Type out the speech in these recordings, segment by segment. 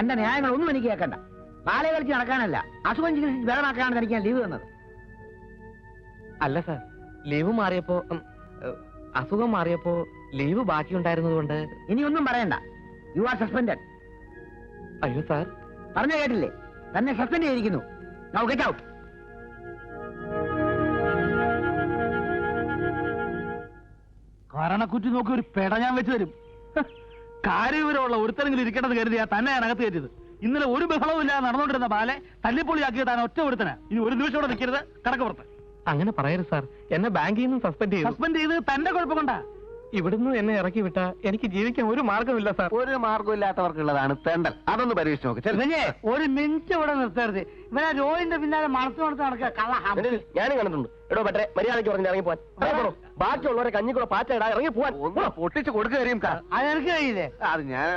തന്റെ ന്യായങ്ങളൊന്നും എനിക്ക് കേൾക്കണ്ട. പാലേ കളിച്ച് നടക്കാനല്ല. അസുഖം ചികിത്സിച്ച് ബലമാക്കാനാണ് തനിക്ക് ഞാൻ ലീവ് തന്നത്. അല്ല സർ ലീവ് മാറിയപ്പോ ഉം, ഏഹ്, അസുഖം മാറിയപ്പോ ലീവ് ബാക്കി ഉണ്ടായിരുന്നതുകൊണ്ട് ഇനി ഒന്നും പറയണ്ട. യു ആർ സസ്പെൻഡഡ് അയ്യോ സാർ. പറഞ്ഞു കേട്ടില്ലേ? തന്നെ സസ്പെൻഡ് ചെയ്തിരിക്കുന്നു. നൗ ഗെറ്റ് ഔട്ട് കാരണക്കുറ്റി നോക്കി ഒരു പെട ഞാൻ വെച്ചു തരും. ഹ്, കാര്യവിവരമുള്ള ഒരുത്തരെങ്കിലും ഇരിക്കേണ്ടത് കരുതിയാ തന്നെ അകത്ത് കയറ്റിയത്. ഇന്നലെ ഒരു ബഹളവും ഇല്ലാതെ നടന്നുകൊണ്ടിരുന്ന ബാലെ തല്ലിപ്പൊളിയാക്കിയത് താൻ ഒറ്റ ഒരുത്തന ഇനി ഒരു നിമിഷം ഇവിടെ നിൽക്കരുത്. കടക്കപ്പുറത്ത് അങ്ങനെ പറയരുത് സാർ. എന്നെ ബാങ്കിൽ നിന്ന് സസ്പെൻഡ് ചെയ്തു. സസ്പെൻഡ് ചെയ്ത് തന്റെ കുഴപ്പം കൊണ്ടാ. ഇവിടുന്ന് എന്നെ ഇറക്കി വിട്ട എനിക്ക് ജീവിക്കാൻ ഒരു മാർഗമില്ല സാർ. ഒരു മാർഗമില്ലാത്തവർക്കുള്ളതാണ് തെണ്ടൽ. അതൊന്ന് പരീക്ഷിച്ച് നോക്ക്. ഒരു മിനിറ്റ് ഇവിടെ നിർത്തരുത്. ഇവനെ രോഹിന്റെ പിന്നാലെ മനസ്സ് മനസ്സ് നടക്കുക. കള്ള. ഞാനും കണ്ടിട്ടുണ്ട്. എടോ പറ്റേ മര്യാദയ്ക്ക് പറഞ്ഞ് ഇറങ്ങി പോവാൻ ബാക്കിയുള്ളവരെ കഞ്ഞിക്കൂടെ പാറ്റ ഇടാ ഇറങ്ങി പോവാൻ പൊട്ടിച്ച് കൊടുക്കുകയും കരീം കാ അത് എനിക്ക് കഴിയില്ലേ? അത് ഞാൻ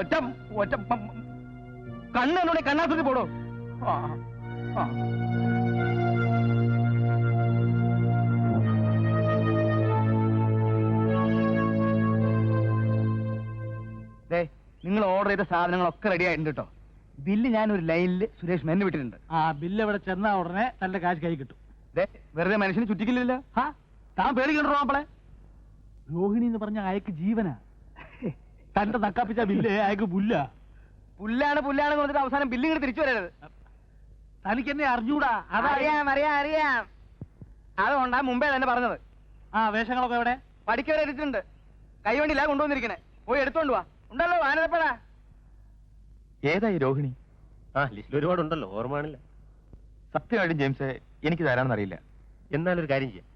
ഒറ്റ ഒറ്റ കണ്ണെന്നോടെ കണ്ണാസുരി പോടോ. ആ, ആ. ദേ, നിങ്ങൾ ഓർഡർ ചെയ്ത സാധനങ്ങളൊക്കെ റെഡി ആയിട്ടുണ്ട് കേട്ടോ. ബില്ല് ഞാൻ ഒരു ലൈനിൽ സുരേഷ് മെന്നു വിട്ടിട്ടുണ്ട് ആ ബില്ല് ഇവിടെ ചെന്നാ ഉടനെ തന്റെ കാശ് കൈ കിട്ടും. വെറുതെ മനുഷ്യന് ചുറ്റിക്കില്ലല്ലോ. ആ താൻ പേടിക്കണ്ടോ നമ്മളെ രോഹിണി എന്ന് പറഞ്ഞ അയക്ക് ജീവനാ. തന്റെ തക്കാപ്പിച്ച ബില്ല് അയക്ക് പുല്ല. പുല്ലാണ് പുല്ലാണ് പറഞ്ഞിട്ട് അവസാനം ബില്ല് ഇങ്ങനെ തിരിച്ചു വരരുത്. തനിക്ക് എന്നെ അറിഞ്ഞൂടാ അതറിയാം അറിയാം അറിയാം അറിയാം. അതുകൊണ്ടാ മുമ്പേ തന്നെ പറഞ്ഞത്. ആ വേഷങ്ങളൊക്കെ എവിടെ? പഠിക്കവരെ എടുത്തിട്ടുണ്ട്. കൈവണ്ടിയില്ല കൊണ്ടുവന്നിരിക്കണേ. പോയി എടുത്തോണ്ട് വാ. ഉണ്ടല്ലോ ആനന്ദപ്പഴ ഏതായി രോഹിണി? ആ ലിസ്റ്റിൽ ഒരുപാടുണ്ടല്ലോ ഓർമ്മയാണില്ല സത്യമായിട്ടും ജെയിംസ് എനിക്ക് തരാമെന്ന് അറിയില്ല. എന്നാലൊരു കാര്യം ചെയ്യാം.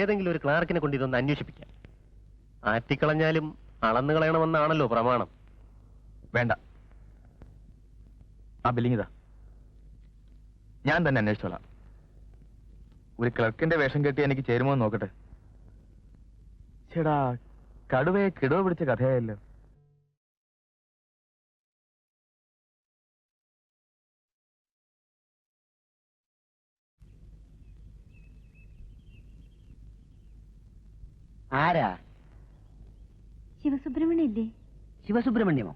ഏതെങ്കിലും ഒരു ക്ലാർക്കിനെ കൊണ്ട് ഇതൊന്ന് അന്വേഷിപ്പിക്കാം. ആറ്റിക്കളഞ്ഞാലും അളന്നു കളയണമെന്നാണല്ലോ പ്രമാണം. വേണ്ട. ആ ബില്ലിംഗ് ഇതാ. ഞാൻ തന്നെ അന്വേഷിച്ചോളാം. ഒരു ക്ലർക്കിന്റെ വേഷം കെട്ടി എനിക്ക് ചേരുമോ എന്ന് നോക്കട്ടെ. ചേടാ കടുവയെ കിടുവ പിടിച്ച കഥയായല്ലോ. ആരാ? ശിവസുബ്രഹ്മണ്യല്ലേ? ശിവസുബ്രഹ്മണ്യമോ?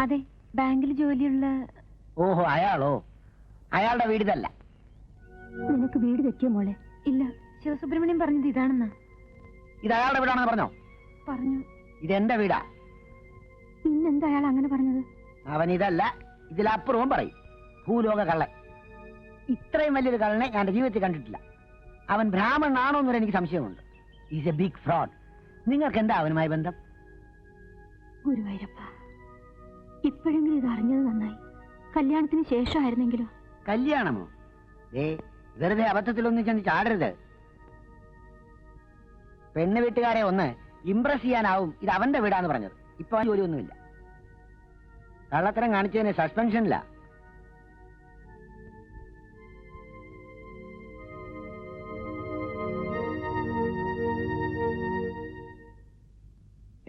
അതെ ബാങ്കിൽ ജോലിയുള്ള ഓഹോ അയാളോ? അയാളുടെ വീട് ഇതല്ല നിനക്ക് വീട് തെറ്റിയോ മോളെ. ഇല്ല ശിവസുബ്രഹ്മണ്യം പറഞ്ഞത് ഇതാണെന്നാ. ഇത് അയാളുടെ വീടാണെന്ന് പറഞ്ഞോ? പറഞ്ഞു. ഇത് എന്റെ വീടാ. പിന്നെന്താ അയാൾ അങ്ങനെ പറഞ്ഞത്? അവൻ ഇതല്ല ഇതിലപ്പുറവും പറയും. ഭൂലോക കള്ളൻ. ഇത്രയും വലിയൊരു കള്ളനെ ഞാൻ ജീവിതത്തിൽ കണ്ടിട്ടില്ല. അവൻ ബ്രാഹ്മണനാണോ എന്നൊരു എനിക്ക് സംശയമുണ്ട്. ഈസ് എ ബിഗ് ഫ്രോഡ് നിങ്ങൾക്ക് എന്താ അവനുമായി ബന്ധം? ഗുരുവായൂരപ്പ ഇപ്പോഴെങ്കിലും ഇത് അറിഞ്ഞത് നന്നായി. കല്യാണത്തിന് ശേഷമായിരുന്നെങ്കിലോ? കല്യാണമോ? ഏ വെറുതെ അബദ്ധത്തിലൊന്നും ചെന്ന് ചാടരുത്. പെണ്ണ് വീട്ടുകാരെ ഒന്ന് ഇംപ്രസ് ചെയ്യാനാവും ഇത് അവന്റെ വീടാന്ന് പറഞ്ഞത്. ഇപ്പൊ ജോലി ജോലിയൊന്നുമില്ല. കള്ളത്തരം കാണിച്ചതിന് സസ്പെൻഷനില്ല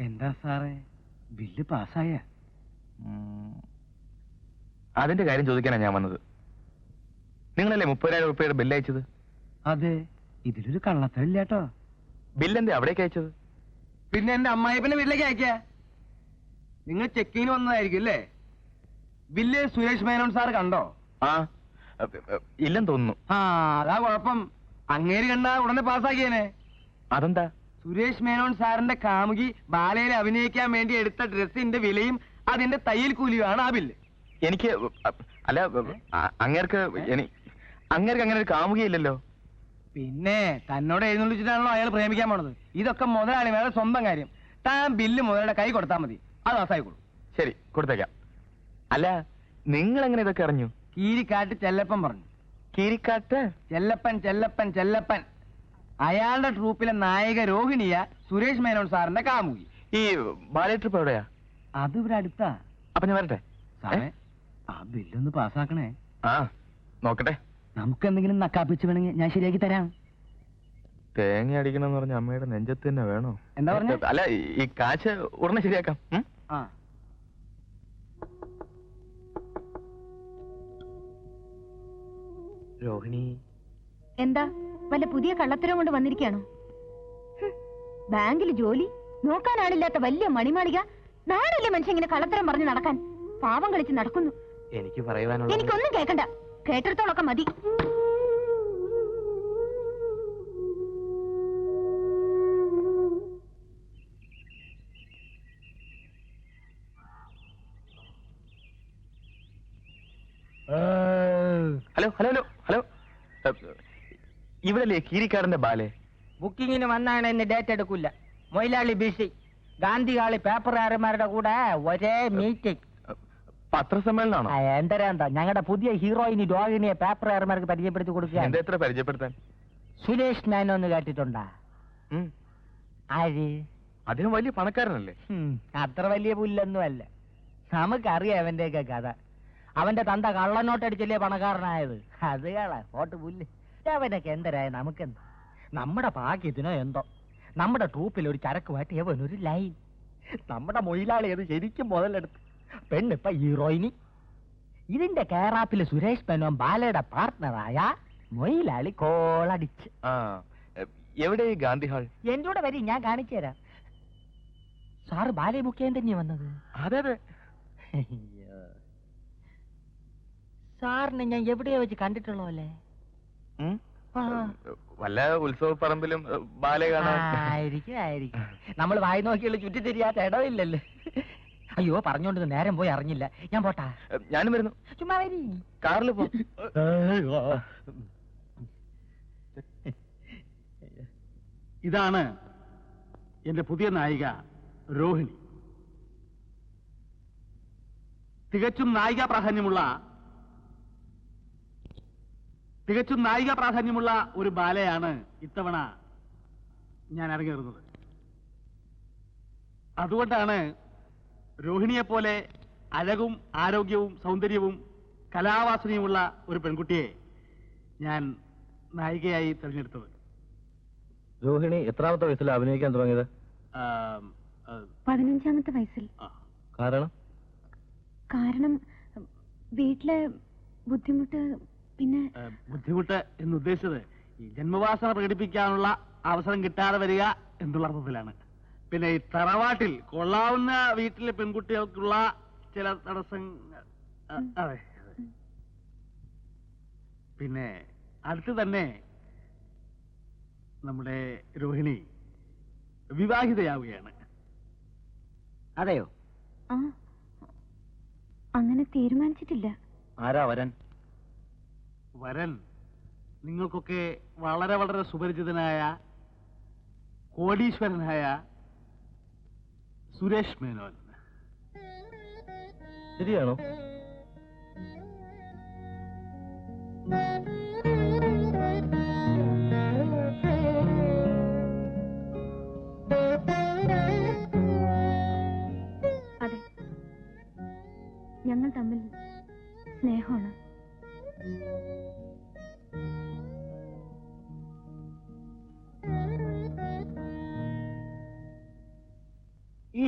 എന്താ സാറേ? ബില്ല് പാസ്സായ. അതിന്റെ കാര്യം ചോദിക്കാനാണ് ഞാൻ വന്നത്. നിങ്ങളല്ലേ മുപ്പതിനായിരം ഉറുപ്പയുടെ ബില്ല് അയച്ചത്? അതെ ഇതിലൊരു കള്ളത്തരില്ല കേട്ടോ ബില്ലെന്തേ അവിടേക്ക് അയച്ചത്? പിന്നെ എന്റെ അമ്മായിപ്പന്റെ വീട്ടിലേക്ക് അയക്ക. നിങ്ങൾ ചെക്കിങ്ങിന് വന്നതായിരിക്കും അല്ലേ? ബില്ല് സുരേഷ് മേനോൻ സാർ കണ്ടോ? ആ ഇല്ലെന്ന് തോന്നുന്നു. ആ അതാ കുഴപ്പം. അങ്ങേര് കണ്ട ഉടനെ പാസ്സാക്കിയേനെ. അതെന്താ? സുരേഷ് മേനോൻ സാറിന്റെ കാമുകി ബാലയിൽ അഭിനയിക്കാൻ വേണ്ടി എടുത്ത ഡ്രസ്സിന്റെ വിലയും അതിന്റെ തയ്യൽ കൂലിയുമാണ് ആ ബില്ല് എനിക്ക് അല്ല അങ്ങേർക്ക് അങ്ങേർക്ക് അങ്ങനെ ഒരു കാമുകയില്ലല്ലോ. പിന്നെ തന്നോട് എഴുന്നള്ളിച്ചിട്ടാണല്ലോ അയാൾ പ്രേമിക്കാൻ പോണത്. ഇതൊക്കെ വേറെ സ്വന്തം കാര്യം. താൻ ബില്ല് മുതലാളിയുടെ കൈ കൊടുത്താൽ മതി. അത് ആസായിക്കോളൂ ശരി കൊടുത്തേക്കാം. അല്ല നിങ്ങൾ എങ്ങനെ ഇതൊക്കെ അറിഞ്ഞു? കീരിക്കാട്ട് ചെല്ലപ്പൻ പറഞ്ഞു. കീരിക്കാട്ട്? ചെല്ലപ്പൻ ചെല്ലപ്പൻ ചെല്ലപ്പൻ. അയാളുടെ ട്രൂപ്പിലെ നായിക രോഹിണിയ സുരേഷ് മേനോൻ സാറിന്റെ കാമുകി. ഈ ബാലേ ട്രിപ്പ് എവിടെയാ? അത് ഇവിടെ അടുത്താ. അപ്പൊ ഞാൻ വരട്ടെ? സാറേ? ആ ബില്ലൊന്ന് പാസ്സാക്കണേ. ആ നോക്കട്ടെ. നമുക്ക് എന്തെങ്കിലും നക്കാപ്പിച്ച് വേണമെങ്കിൽ ഞാൻ ശരിയാക്കി തരാം. തേങ്ങ അടിക്കണമെന്ന് പറഞ്ഞ അമ്മയുടെ നെഞ്ചത്ത് തന്നെ വേണോ? എന്താ പറഞ്ഞ? അല്ല ഈ- കാശ് ഉടനെ ശരിയാക്കാം. ആ. രോഹിണി. എന്താ? വല്ല പുതിയ കള്ളത്തരം കൊണ്ട് വന്നിരിക്കാണോ ബാങ്കിൽ ജോലി നോക്കാനാളില്ലാത്ത വലിയ മണിമാളിക നാടല്ലേ മനുഷ്യ ഇങ്ങനെ കള്ളത്തരം പറഞ്ഞ് നടക്കാൻ? പാവം കളിച്ച് നടക്കുന്നു. എനിക്ക് പറയുവാനുള്ള എനിക്കൊന്നും കേൾക്കണ്ട. കേട്ടിടത്തോളൊക്കെ മതി. Hello hello hello hello. ഇവിടല്ലേ കീരിക്കാടന്റെ ബാലെ? ബുക്കിങ്ങിന് വന്നാണ് എന്നെ ഡേറ്റ് എടുക്കില്ല മൊയിലാളി ബിസി. ഗാന്ധികാളി പേപ്പറുകാരന്മാരുടെ കൂടെ ഒരേ മീറ്റിംഗ് പത്രസമ്മേളനാണോ എന്തരാന്താ? ഞങ്ങളുടെ പുതിയ ഹീറോയിനി രോഹിണിയെ ഏർമാർക്ക് പരിചയപ്പെടുത്തി കൊടുക്കുക എത്ര പരിചയപ്പെടുത്താൻ? സുരേഷ് മേനോ എന്ന് കേട്ടിട്ടുണ്ടാ. ആര്? അദ്ദേഹം വലിയ പണക്കാരനല്ലേ? അത്ര വലിയ പുല്ലൊന്നും അല്ല നമുക്കറിയാം അവന്റെയൊക്കെ കഥ. അവന്റെ തന്ത കള്ളനോട്ടടിച്ചല്ലേ പണക്കാരനായത്? അത് കള ഓട്ട് പുല്ല്. അവനൊക്കെ എന്തരായ നമുക്കെന്ത്? നമ്മുടെ ഭാഗ്യത്തിനോ എന്തോ? നമ്മുടെ ട്രൂപ്പിൽ ഒരു ചരക്കുമായിട്ട് ഒരു ലൈൻ. നമ്മുടെ മൊയിലാളി അത് ശരിക്കും മുതലെടുത്ത് പെണ്ണിപ്പ ഹീറോയിനി ഇതിന്റെ കേറാപ്പിൽ സുരേഷ് മേനോൻ ബാലയുടെ പാർട്ട്ണറായ മൊയിലാളി കോളടിച്ച്. ആ എവിടെ ഗാന്ധി ഹാൾ? എന്റെ കൂടെ വരി ഞാൻ കാണിച്ചു തരാം. സാറ് ബാലയെ ബുക്ക് ചെയ്യാൻ തന്നെയാ വന്നത്? അതെ അതെ. സാറിനെ ഞാൻ എവിടെയാ വെച്ച് കണ്ടിട്ടുള്ളോ അല്ലേ. വല്ല ഉത്സവ പറമ്പിലും ബാലേ കാണാൻ. ആയിരിക്കും ആയിരിക്കും. നമ്മൾ വായി നോക്കിയുള്ള ചുറ്റി തിരിയാത്ത ഇടമില്ലല്ലോ. അയ്യോ പറഞ്ഞോണ്ട് നേരം പോയി അറിഞ്ഞില്ല. ഞാൻ പോട്ടാ. ഞാനും വരുന്നു. ചുമ്മാ വരി. കാറിൽ പോ. ഇതാണ് എന്റെ പുതിയ നായിക രോഹിണി. തികച്ചും നായിക പ്രാധാന്യമുള്ള തികച്ചും നായിക പ്രാധാന്യമുള്ള ഒരു ബാലയാണ് ഇത്തവണ ഞാൻ അരങ്ങേറുന്നത്. അതുകൊണ്ടാണ് രോഹിണിയെ പോലെ അഴകും ആരോഗ്യവും സൗന്ദര്യവും കലാവാസനയുമുള്ള ഒരു പെൺകുട്ടിയെ ഞാൻ നായികയായി തിരഞ്ഞെടുത്തത്. രോഹിണി എത്രാമത്തെ വയസ്സിൽ അഭിനയിക്കാൻ തുടങ്ങിയത്? പതിനഞ്ചാമത്തെ വയസ്സിൽ. കാരണം? കാരണം വീട്ടിലെ ബുദ്ധിമുട്ട് പിന്നെ ബുദ്ധിമുട്ട് എന്ന് ഉദ്ദേശിച്ചത് ഈ ജന്മവാസന പ്രകടിപ്പിക്കാനുള്ള അവസരം കിട്ടാതെ വരിക എന്നുള്ള അർത്ഥത്തിലാണ്. പിന്നെ ഈ തറവാട്ടിൽ കൊള്ളാവുന്ന വീട്ടിലെ പെൺകുട്ടികൾക്കുള്ള ചില തടസ്സങ്ങൾ. അതെ. പിന്നെ അടുത്ത് തന്നെ നമ്മുടെ രോഹിണി വിവാഹിതയാവുകയാണ്. അതെയോ? ആ അങ്ങനെ തീരുമാനിച്ചിട്ടില്ല. ആരാ വരൻ? വരൻ നിങ്ങൾക്കൊക്കെ വളരെ വളരെ സുപരിചിതനായ കോടീശ്വരനായ സുരേഷ് മേനോൻ. ശരിയാണോ? അതെ. ഞങ്ങൾ തമ്മിൽ സ്നേഹമാണ്.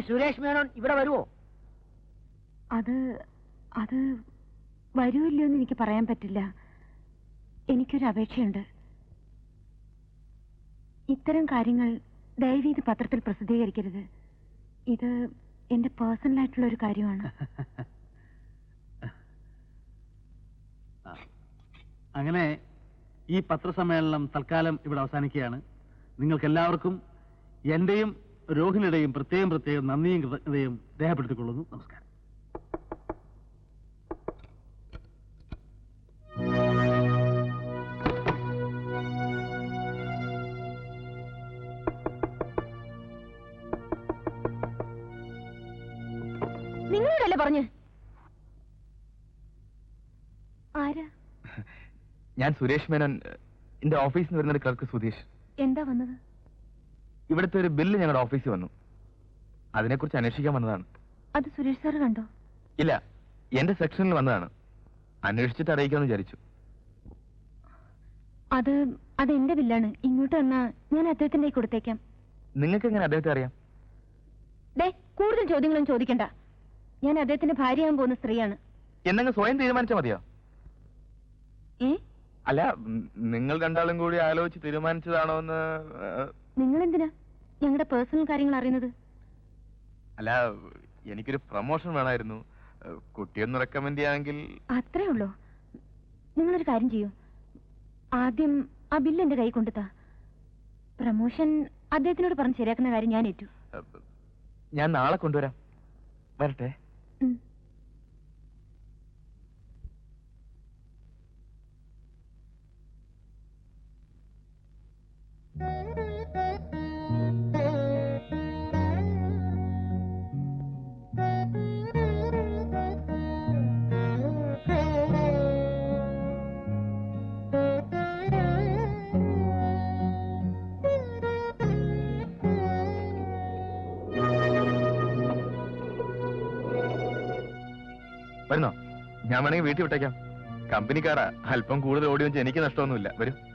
സുരേഷ് മേനോൻ ഇവിടെ വരുമോ അത് അത് വരുമില്ലോ എന്ന് എനിക്ക് പറയാൻ പറ്റില്ല. എനിക്കൊരു അപേക്ഷയുണ്ട്. ഇത്തരം കാര്യങ്ങൾ ദയവ് ഇത് പത്രത്തിൽ പ്രസിദ്ധീകരിക്കരുത്. ഇത് എന്റെ പേഴ്സണൽ ആയിട്ടുള്ള ഒരു കാര്യമാണ് അങ്ങനെ ഈ പത്രസമ്മേളനം തൽക്കാലം ഇവിടെ അവസാനിക്കുകയാണ്. നിങ്ങൾക്ക് എല്ലാവർക്കും എന്റെയും രോഹിണിയുടെയും പ്രത്യേകം പ്രത്യേകം നന്ദിയും കൃതജ്ഞതയും രേഖപ്പെടുത്തിക്കൊള്ളുന്നു. നമസ്കാരം. നിങ്ങളോടല്ലേ പറഞ്ഞു? ആരാ? ഞാൻ സുരേഷ് മേനോൻ എന്റെ ഓഫീസിൽ നിന്ന് വരുന്ന ഒരു ക്ലർക്ക് സുധീഷ്. എന്താ വന്നത്? ഇവിടുത്തെ ഒരു ബില്ല് ഞങ്ങളുടെ ഓഫീസിൽ വന്നു. അതിനെക്കുറിച്ച് അന്വേഷിക്കാൻ വന്നതാണ്. അത് സുരേഷ് സാർ കണ്ടോ? ഇല്ല എന്റെ സെക്ഷനിൽ വന്നതാണ്. അന്വേഷിച്ചിട്ട് അറിയിക്കാമെന്ന് വിചാരിച്ചു. അത് അത് എന്റെ ബില്ലാണ്. ഇങ്ങോട്ട് വന്നാ ഞാൻ അദ്ദേഹത്തിന്റെ കൊടുത്തേക്കാം. നിങ്ങൾക്ക് എങ്ങനെ അദ്ദേഹത്തെ അറിയാം? കൂടുതൽ ചോദ്യങ്ങളും ചോദിക്കണ്ട. ഞാൻ അദ്ദേഹത്തിന്റെ ഭാര്യയാകാൻ പോകുന്ന സ്ത്രീയാണ്. എന്നങ്ങ് സ്വയം തീരുമാനിച്ചാൽ മതിയോ? ഏ? അല്ല നിങ്ങൾ രണ്ടാളും കൂടി ആലോചിച്ച് തീരുമാനിച്ചതാണോ എന്ന് നിങ്ങൾ എന്തിനാ ഞങ്ങളുടെ പേഴ്സണൽ കാര്യങ്ങൾ അറിയുന്നത്? അല്ല എനിക്കൊരു പ്രൊമോഷൻ വേണമായിരുന്നു. കുട്ടിയൊന്ന് റെക്കമെൻഡ് ചെയ്യാമെങ്കിൽ അത്രേ ഉള്ളൂ? നിങ്ങളൊരു കാര്യം ചെയ്യൂ. ആദ്യം ആ ബില്ല് എന്റെ കൈ കൊണ്ടുത്താ. പ്രമോഷൻ അദ്ദേഹത്തിനോട് പറഞ്ഞ് ശരിയാക്കുന്ന കാര്യം ഞാൻ ഏറ്റു. ഞാൻ നാളെ കൊണ്ടുവരാം. വരട്ടെ. Thank വരുന്നോ ഞാൻ വേണമെങ്കിൽ വീട്ടിൽ വിട്ടേക്കാം. കമ്പനിക്കാരാ. അല്പം കൂടുതൽ ഓടി വെച്ച് എനിക്ക് നഷ്ടമൊന്നുമില്ല. വരും.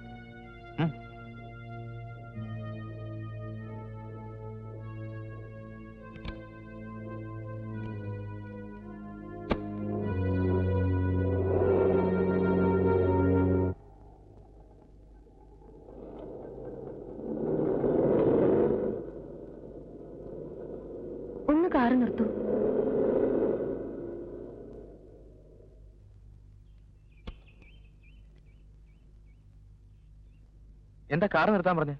എന്താ കാർ നിർത്താൻ പറഞ്ഞേ?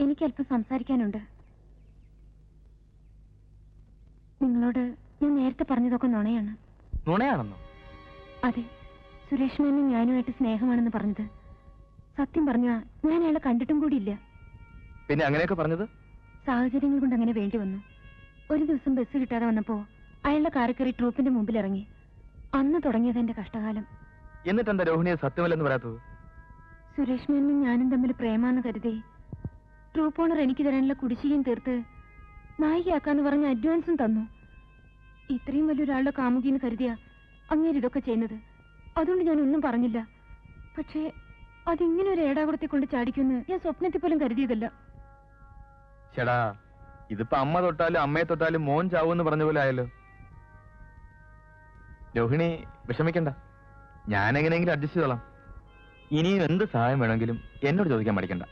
എനിക്ക് അല്പം സംസാരിക്കാനുണ്ട്. നിങ്ങളോട് ഞാൻ നേരത്തെ പറഞ്ഞതൊക്കെ നുണയാണ്. നുണയാണെന്നോ? അതെ. സുരേഷ് മേനും ഞാനുമായിട്ട് സ്നേഹമാണെന്ന് പറഞ്ഞത്. സത്യം പറഞ്ഞ ഞാൻ അയാളെ കണ്ടിട്ടും കൂടിയില്ല. പിന്നെ അങ്ങനെയൊക്കെ പറഞ്ഞത്? സാഹചര്യങ്ങൾ കൊണ്ട് അങ്ങനെ വേണ്ടി വന്നു. ഒരു ദിവസം ബസ് കിട്ടാതെ വന്നപ്പോ അയാളുടെ കാറിൽ കയറി ട്രൂപ്പിന്റെ മുമ്പിൽ ഇറങ്ങി. അന്ന് തുടങ്ങിയത് എന്റെ കഷ്ടകാലം. എന്നിട്ടെന്താ രോഹിണിയെ സത്യമല്ലെന്ന് പറയാത്തത്? സുരേഷ് മേനും ഞാനും തമ്മിൽ പ്രേമാന്ന് കരുതി. ട്രൂപ്പ് ഓണർ എനിക്ക് തരാനുള്ള കുടിശ്ശികയും തീർത്ത് നായികയാക്കാന്ന് പറഞ്ഞ അഡ്വാൻസും തന്നു. ഇത്രയും വലിയൊരാളുടെ കാമുകിന്ന് കരുതിയ അങ്ങേര് ഇതൊക്കെ ചെയ്യുന്നത്. അതുകൊണ്ട് ഞാൻ ഒന്നും പറഞ്ഞില്ല. പക്ഷേ അതിങ്ങനെ ഒരു ഏടാകുടത്തെ കൊണ്ട് ചാടിക്കുമെന്ന് ഞാൻ സ്വപ്നത്തിൽ പോലും കരുതിയതല്ല. ചേടാ ഇതിപ്പോ അമ്മ തൊട്ടാലും അമ്മയെ തൊട്ടാലും മോൻ ചാവൂന്ന് പറഞ്ഞ പോലെ ആയല്ലോ. രോഹിണി വിഷമിക്കണ്ട. ഞാൻ എങ്ങനെയെങ്കിലും അഡ്ജസ്റ്റ് ചെയ്തോളാം. ഇനിയും എന്ത് സഹായം വേണമെങ്കിലും എന്നോട് ചോദിക്കാൻ മടിക്കണ്ട.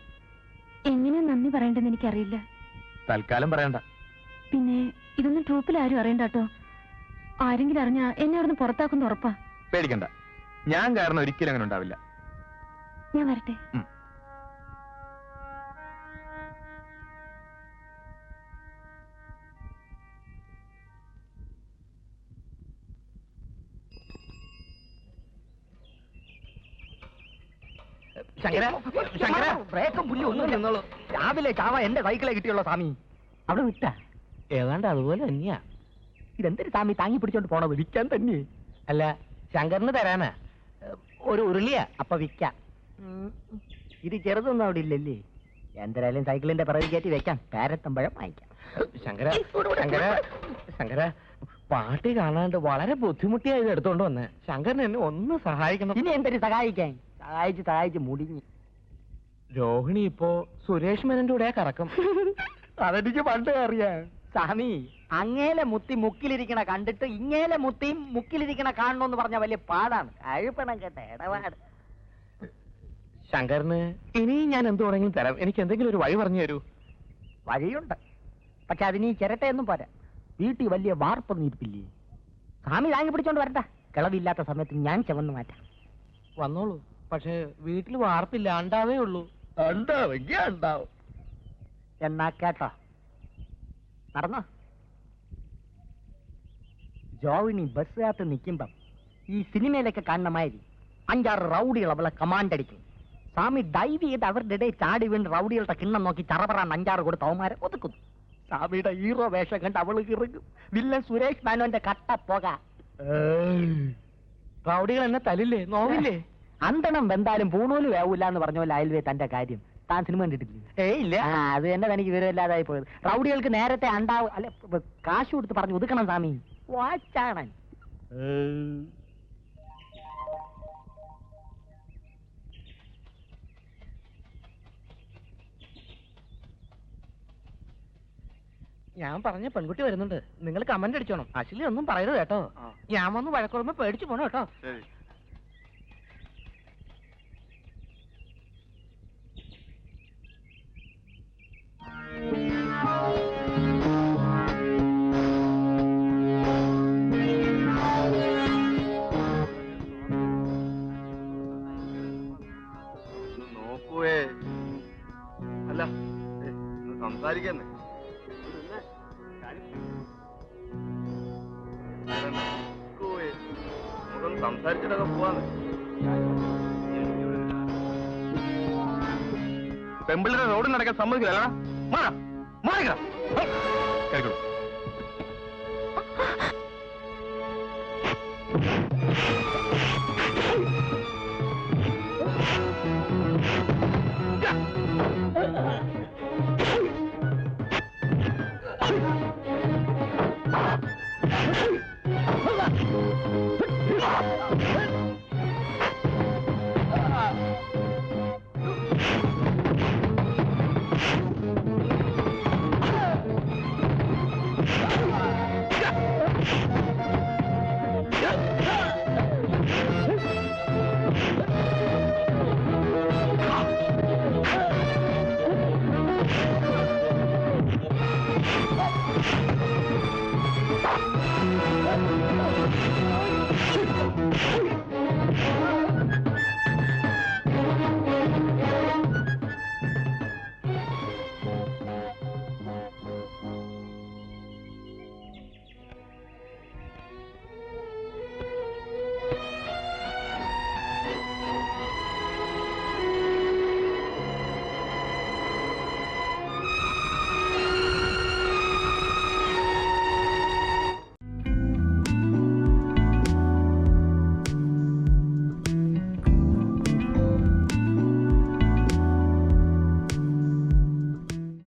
എങ്ങനെ നന്ദി പറയേണ്ടെന്ന് എനിക്കറിയില്ല. തൽക്കാലം പറയണ്ട. പിന്നെ ഇതൊന്നും ട്രൂപ്പിൽ ആരും അറിയണ്ട കേട്ടോ ആരെങ്കിലും അറിഞ്ഞാ എന്നെ അവിടുന്ന് പുറത്താക്കുന്ന ഉറപ്പാ. പേടിക്കണ്ട. ഞാൻ കാരണം ഒരിക്കലും അങ്ങനെ ഉണ്ടാവില്ല. ഞാൻ വരട്ടെ. ശങ്കര ശങ്കര. ബ്രേക്കും പുല്ലും ഒന്നും നിന്നോളൂ. രാവിലെ ചാവ എന്റെ സൈക്കിളെ കിട്ടിയുള്ള സ്വാമി. അവിടെ വിട്ട? ഏതാണ്ട് അതുപോലെ തന്നെയാ. ഇതെന്തൊരു സ്വാമി താങ്ങി പിടിച്ചോണ്ട് പോണത്? വിൽക്കാൻ തന്നെ. അല്ല ശങ്കറിന് തരാനാ. ഒരു ഉരുളിയാ അപ്പൊ വിൽക്കാം ഇത് ചെറുതൊന്നും അവിടെ ഇല്ലല്ലേ? എന്തായാലും സൈക്കിളിന്റെ പിറകിൽ കയറ്റി വെക്കാം. പാരത്തമ്പഴം വാങ്ങിക്കാം. ശങ്കര ശങ്കര ശങ്കര പാട്ടി കാണാണ്ട് വളരെ ബുദ്ധിമുട്ടിയായി ഇത് എടുത്തോണ്ട് വന്നേ. ശങ്കരനെ എന്നെ ഒന്ന് സഹായിക്കണം. ഇനി എന്തൊരു സഹായിക്കാൻ? സഹായിച്ച് താഴ്ച മുടിഞ്ഞ്. രോഹിണി ഇപ്പോ സുരേഷ് മേനന്റെ കൂടെ കറക്കും. അതെനിക്ക് പണ്ട് അറിയാം. സ്വാമി അങ്ങേലെ മുത്തി മുക്കിലിരിക്കണ കണ്ടിട്ട് ഇങ്ങേലെ മുത്തിയും മുക്കിലിരിക്കണ കാണണമെന്ന് പറഞ്ഞ വലിയ പാടാണ്. അഴുപ്പണം കേട്ട ഇടപാട്. ശങ്കറിന് ഇനി ഞാൻ എന്ത് വേണമെങ്കിലും തരാം. എനിക്ക് എന്തെങ്കിലും ഒരു വഴി പറഞ്ഞു തരൂ. വഴിയുണ്ട്. പക്ഷെ അതിന് ഈ ചിരട്ടയൊന്നും പോരാ. വീട്ടിൽ വലിയ വാർപ്പൊന്നും ഇരിപ്പില്ലേ സ്വാമി താങ്ങി പിടിച്ചോണ്ട് വരണ്ട. കിളവില്ലാത്ത സമയത്ത് ഞാൻ ചവന്ന് മാറ്റാം. വന്നോളൂ. പക്ഷെ വീട്ടിൽ വാർപ്പില്ല ഉണ്ടാവേ ഉള്ളൂ. ഉണ്ടാവെങ്കിൽ ഉണ്ടാവും എന്നാ കേട്ടോ. നടന്നോ? ജോവിനി ബസ്സിനകത്ത് നിൽക്കുമ്പം ഈ സിനിമയിലൊക്കെ കാണണമായി അഞ്ചാറ് റൗഡികൾ അവളെ കമാൻഡ് അടിക്കും. സ്വാമി ഡൈവ് ചെയ്ത് അവരുടെ ഇടയിൽ ചാടി വീണ് റൗഡികളുടെ കിണ്ണം നോക്കി ചറപറാൻ അഞ്ചാറ് കൊടുത്ത് അവന്മാരെ ഒതുക്കുന്നു സ്വാമിയുടെ ഹീറോ വേഷം കണ്ട് അവൾ ഇറങ്ങും. വില്ലൻ സുരേഷ് മാനോന്റെ കട്ട പോക. റൗഡികൾ എന്നെ തലില്ലേ നോവില്ലേ? അന്തണം വെന്താലും പൂണൂൽ വേവൂല എന്ന് പറഞ്ഞ പോലെ അയൽവേ തന്റെ കാര്യം. താൻ സിനിമ കണ്ടിട്ടില്ലേ? ഏ ഇല്ല. ആ അത് തന്നെ തനിക്ക് വിവരമില്ലാതായി പോയത്. റൗഡികൾക്ക് നേരത്തെ അണ്ടാവും അല്ലെ കാശ് കൊടുത്ത് പറഞ്ഞു ഒതുക്കണം സ്വാമി. വാച്ചാണൻ. ഞാൻ പറഞ്ഞ പെൺകുട്ടി വരുന്നുണ്ട്. നിങ്ങൾ കമന്റ് അടിച്ചോണം. അശ്ലി ഒന്നും പറയരുത് കേട്ടോ. ഞാൻ വന്ന് വഴക്കുറമ്പ് പേടിച്ചു പോണോ കേട്ടോ. സംസാരിക്കുന്നേ. നമുക്കൊന്ന് സംസാരിച്ചിട്ടൊക്കെ പോവാന്ന്. പെമ്പിളിന്റെ റോഡിൽ നടക്കാൻ സമ്മതിക്കില്ല മാറാ കേൾക്കണം